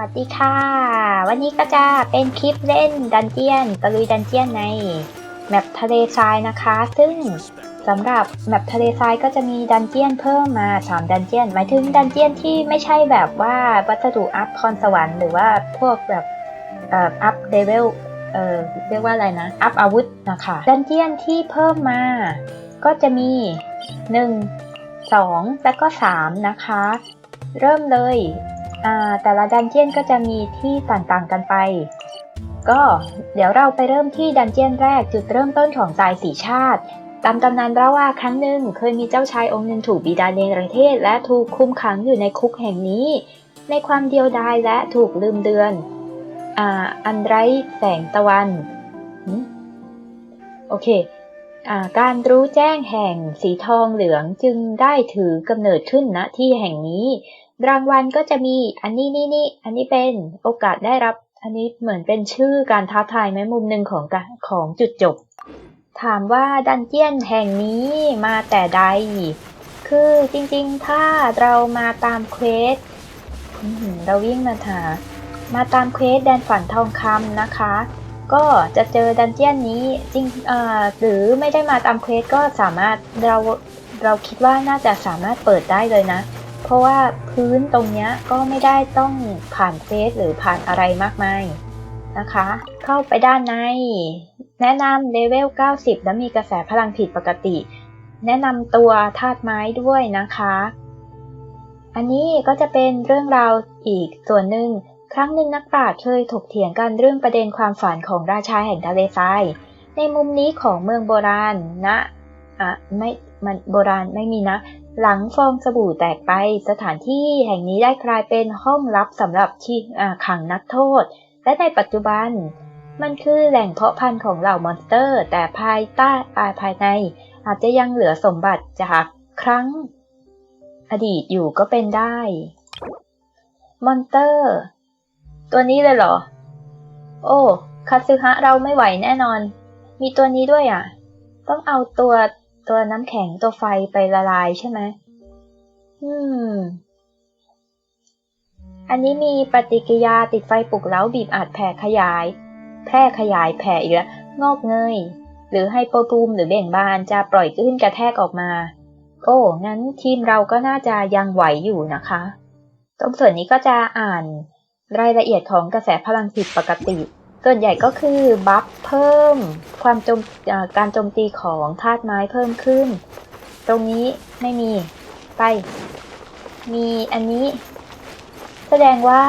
สวัสดีค่ะ วันนี้ก็จะเป็นคลิปเล่นดันเจียนตะลุยดันเจียนในแมปทะเลทรายนะคะ ซึ่งสำหรับแมปทะเลทรายก็จะมีดันเจียนเพิ่มมา 3 ดันเจียน หมายถึงดันเจียนที่ไม่ใช่แบบว่าวัสดุอัพพรสวรรค์หรือว่าพวกแบบอัพเลเวลเอ่อเรียกว่าอะไรนะ อัพอาวุธนะคะดันเจียนที่เพิ่มมา ก็จะมี 1 2 แล้วก็ 3 นะคะ เริ่มเลย แต่ละดันเจียนก็จะมีที่ต่างๆกันไป ก็เดี๋ยวเราไปเริ่มที่ดันเจียนแรกจุดเริ่มต้นของทรายสีชาติตามตำนานเล่าว่าครั้งหนึ่งเคยมีเจ้าชายองค์หนึ่งถูกบิดาเนรเทศ และถูกคุมขังอยู่ในคุกแห่งนี้ ในความเดียวดายและถูกลืมเดือนอ่าอันไรแสงตะวันโอเคอ่าการรู้แจ้งแห่งสีทองเหลืองจึงได้ถือกำเนิดขึ้นณที่แห่งนี้ รางวัลก็จะมีอันนี้นี่นี่อันนี้เป็นโอกาสได้รับ อันนี้เหมือนเป็นชื่อการท้าทายไหมมุมหนึ่งของของจุดจบ ถามว่าดันเจียนแห่งนี้มาแต่ใด คือจริงๆ ถ้าเรามาตามเควสอื้อหือเราวิ่งมาหามาตามเควสแดนฝันทองคำนะคะ ก็จะเจอดันเจียนนี้จริงหรือไม่ได้มาตามเควสก็สามารถเราเราคิดว่าน่าจะสามารถเปิดได้เลยนะ เพราะว่าพื้นตรงนี้ก็ไม่ได้ต้องผ่านเฟสหรือผ่านอะไรมากมายนะคะ เข้าไปด้านใน แนะนำเลเวล 90 และมีกระแสพลังผิดปกติ แนะนำตัวธาตุไม้ด้วยนะคะ อันนี้ก็จะเป็นเรื่องราวอีกส่วนหนึ่ง ครั้งหนึ่งนักปราชญ์เคยถกเถียงกันเรื่องประเด็นความฝันของราชาแห่งทะเลทราย ในมุมนี้ของเมืองโบราณนะอะไม่มันโบราณไม่มีนะ หลังฟองสบู่แตกไปสถานที่แห่งนี้ได้กลายเป็นห้องลับสำหรับที่ขังนักโทษ และในปัจจุบัน มันคือแหล่งเพาะพันธุ์ของเหล่ามอนสเตอร์ แต่ภายใต้อาภายใน อาจจะยังเหลือสมบัติจากครั้ง อดีตอยู่ก็เป็นได้ มอนสเตอร์ ตัวนี้เลยเหรอ โอ้คาซึฮะเราไม่ไหวแน่นอน มีตัวนี้ด้วยอะ ต้องเอาตัว ตัวน้ำแข็งตัวไฟไปละลายใช่ไหมอืม อันนี้มีปฏิกิริยาติดไฟปลุกเล้าบีบอัดแผ่ขยาย แพร่ขยายแผ่อีกแล้วงอกเงย หรือไฮโปรตูมหรือเบ่งบานจะปล่อยขึ้นกระแทกออกมา โอ้ งั้นทีมเราก็น่าจะยังไหวอยู่นะคะ ตรงส่วนนี้ก็จะอ่านรายละเอียดของกระแสพลังผิดปกติ ส่วนใหญ่ก็คือบัฟเพิ่มความโจมการโจมตีของธาตุไม้เพิ่มขึ้น ตรงนี้ไม่มีไป มีอันนี้ แสดงว่า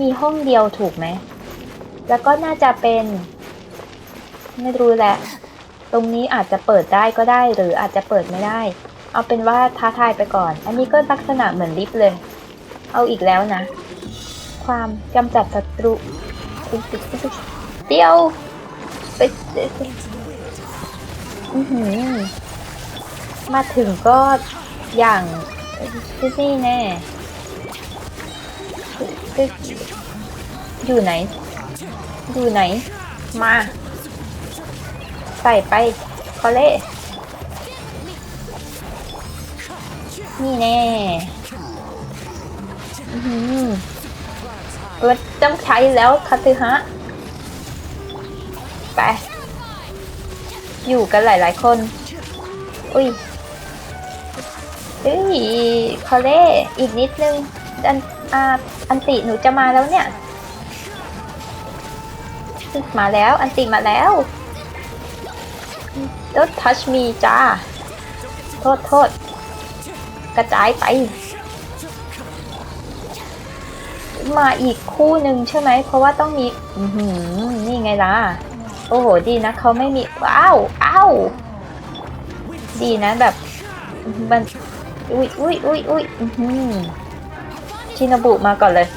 มีห้องเดียวถูกไหม แล้วก็น่าจะเป็น ไม่รู้แหละ ตรงนี้อาจจะเปิดได้ก็ได้หรืออาจจะเปิดไม่ได้ เอาเป็นว่าท้าทายไปก่อน อันนี้ก็ลักษณะเหมือนลิฟต์เลย เอาอีกแล้วนะ ความกำจัดศัตรู เดียวไปอื้อหือมาถึงก็อย่างที่นี่แน่อยู่ไหน อยู่ไหน มา ใส่ไปคอเล่นี่แน่ อื้อหือก็ต้องใช้แล้วคาตึฮะ ไป อยู่กันหลายๆคน อุ้ยเฮ้ยคอเล่อีกนิดนึง อันอาอันติหนูจะมาแล้วเนี่ย มาแล้ว อันติมาแล้วรถทัชมีจ้า โทษโทษ กระจายไป มาอีกคู่หนึ่งใช่ไหม เพราะว่าต้องมี อือหือนี่ไงล่ะ โอ้โห ดีนะเขาไม่มีว้าวอ้าวดีนะแบบมันอุ้ยอุ้ยอุ้ยอุ้ยอื้อหือชินบุมาก่อนเลย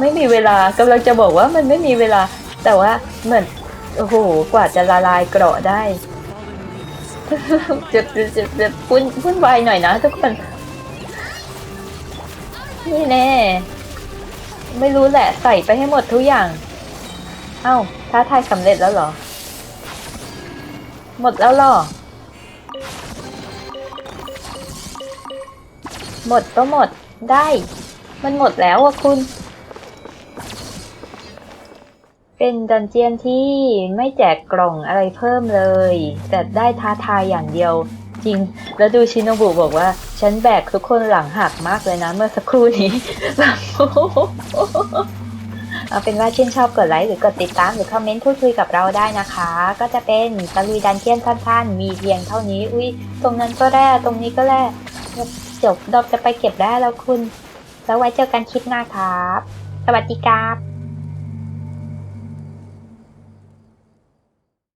ไม่มีเวลากำลังจะบอกว่ามันไม่มีเวลา แต่ว่าเหมือน โอ้โห กว่าจะละลายเกราะได้จะจะจะจะพุ่นพุ่นวายหน่อยนะทุกคน นี่แน่ ไม่รู้แหละ ใส่ไปให้หมดทุกอย่าง เอ้า ท้าทายสำเร็จแล้วเหรอ หมดแล้วหรอ หมดก็หมด ได้ มันหมดแล้วอะคุณ เป็นดันเจียนที่ไม่แจกกล่องอะไรเพิ่มเลย แต่ได้ท้าทายอย่างเดียว ริงแล้วดูชินโนบุบอกว่า ฉันแบกทุกคนหลังหักมากเลยนะ เมื่อสักครู่นี้แบบเอาเป็นว่าชื่นชอบกดไลค์หรือกดติดตามหรือคอมเมนต์พูดคุยกับเราได้นะคะ ก็จะเป็นตะลุยดันเจียนสั้นๆ มีเพียงเท่านี้ อุ้ยตรงนั้นก็แร่ตรงนี้ก็แร่จบดอกจะไปเก็บแร่แล้วคุณ แล้วไว้เจอกันคลิปหน้าครับ สวัสดีครับ